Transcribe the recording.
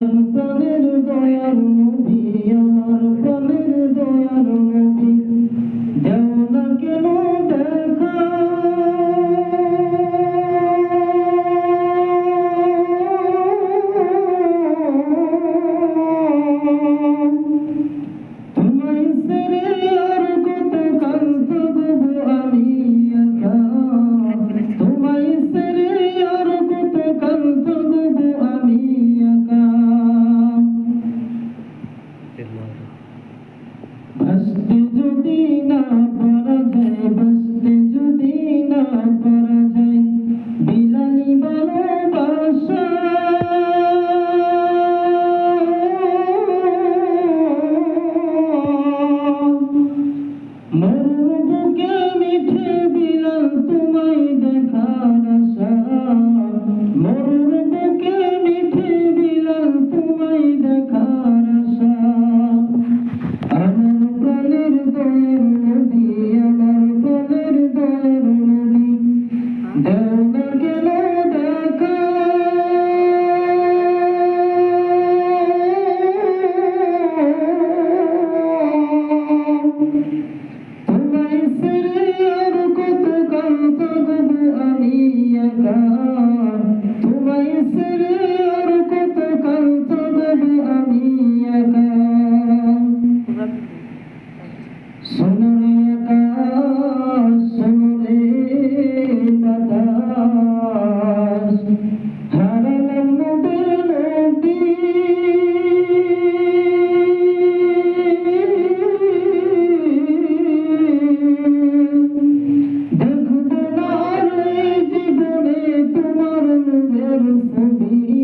Kanır doyar mı bir yanar, kanır doyar mı? বসতে যদি না পারা যায়, বসতে যদি না পারা যায় বিলানি ভালোবাসা মরুকে মিঠে বিলাল, তোমায় দেখার আশা। Senhor,